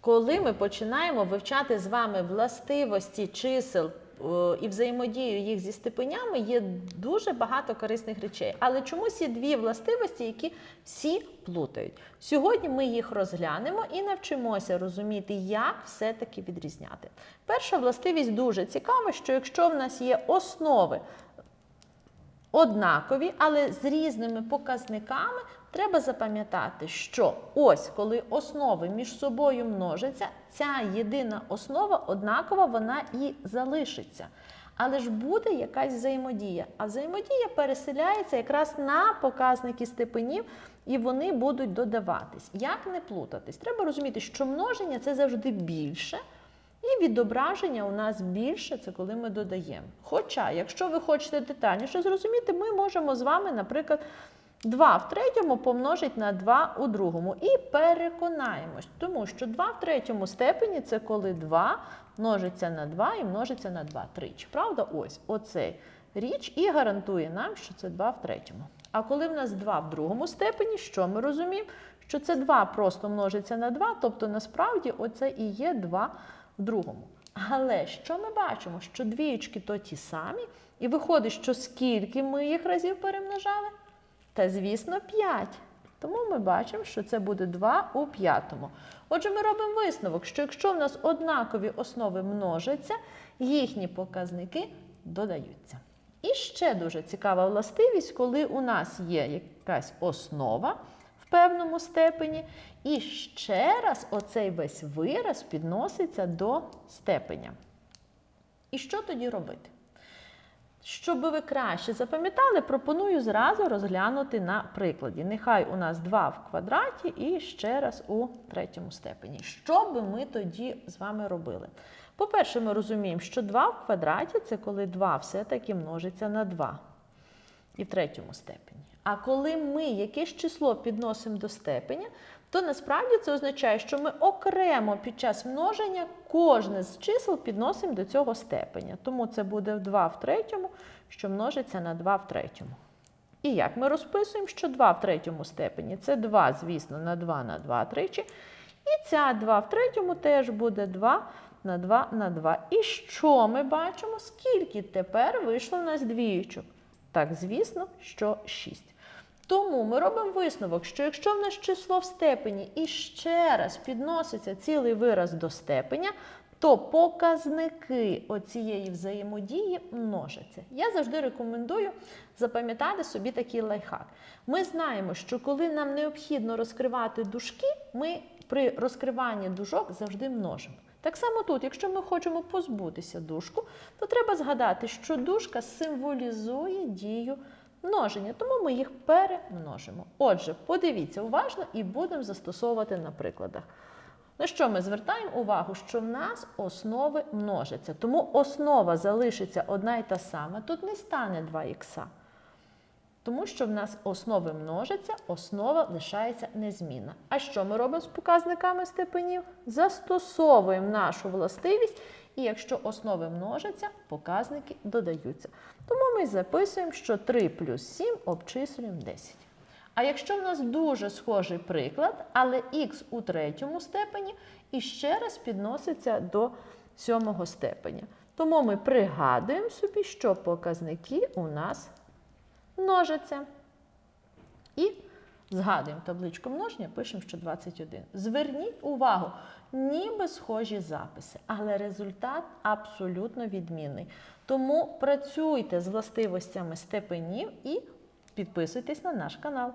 Коли ми починаємо вивчати з вами властивості чисел е, і взаємодію їх зі степенями, є дуже багато корисних речей. Але чомусь є дві властивості, які всі плутають. Сьогодні ми їх розглянемо і навчимося розуміти, як все-таки відрізняти. Перша властивість дуже цікава, що якщо в нас є основи однакові, але з різними показниками, треба запам'ятати, що ось коли основи між собою множаться, ця єдина основа однакова, вона і залишиться. Але ж буде якась взаємодія. А взаємодія переселяється якраз на показники степенів, і вони будуть додаватись. Як не плутатись? Треба розуміти, що множення це завжди більше. І відображення у нас більше, це коли ми додаємо. Хоча, якщо ви хочете детальніше зрозуміти, ми можемо з вами, наприклад, 2 в третьому помножити на 2 у другому. І переконаємось, тому що 2 в третьому степені це коли 2 множиться на 2 і множиться на 2 тричі. Правда? Ось оцей річ і гарантує нам, що це 2 в третьому. А коли в нас 2 в другому степені, що ми розуміємо? Що це 2 просто множиться на 2, тобто насправді оце і є 2 в другому. Але що ми бачимо? Що двієчки то ті самі, і виходить, що скільки ми їх разів перемножали? Та, звісно, 5. Тому ми бачимо, що це буде 2 у п'ятому. Отже, ми робимо висновок, що якщо в нас однакові основи множаться, їхні показники додаються. І ще дуже цікава властивість, коли у нас є якась основа в певному степені, і ще раз оцей весь вираз підноситься до степеня. І що тоді робити? Щоб ви краще запам'ятали, пропоную зразу розглянути на прикладі. Нехай у нас 2 в квадраті і ще раз у третьому степені. Що би ми тоді з вами робили? По-перше, ми розуміємо, що 2 в квадраті це коли 2 все-таки множиться на 2 і в третьому степені. А коли ми якесь число підносимо до степеня, то насправді це означає, що ми окремо під час множення кожне з чисел підносимо до цього степеня. Тому це буде 2 в третьому, що множиться на 2 в третьому. І як ми розписуємо, що 2 в третьому степені це 2, звісно, на 2 на 2 тричі. І ця 2 в третьому теж буде 2 на 2 на 2. І що ми бачимо? Скільки тепер вийшло в нас двіючок? Так, звісно, що 6. Тому ми робимо висновок, що якщо в нас число в степені і ще раз підноситься цілий вираз до степеня, то показники оцієї взаємодії множаться. Я завжди рекомендую запам'ятати собі такий лайфхак. Ми знаємо, що коли нам необхідно розкривати дужки, ми при розкриванні дужок завжди множимо. Так само тут, якщо ми хочемо позбутися дужку, то треба згадати, що дужка символізує дію множення, тому ми їх перемножимо. Отже, подивіться уважно і будемо застосовувати на прикладах. На що ми звертаємо увагу, що в нас основи множаться, тому основа залишиться одна й та сама, тут не стане 2х. Тому що в нас основи множаться, основа лишається незмінна. А що ми робимо з показниками степенів? Застосовуємо нашу властивість, і якщо основи множаться, показники додаються. Тому ми записуємо, що 3 плюс 7 обчислюємо 10. А якщо в нас дуже схожий приклад, але х у третьому степені і ще раз підноситься до сьомого степеня. Тому ми пригадуємо собі, що показники у нас множаться. І згадуємо табличку множення, пишемо, що 21. Зверніть увагу, ніби схожі записи, але результат абсолютно відмінний. Тому працюйте з властивостями степенів і підписуйтесь на наш канал.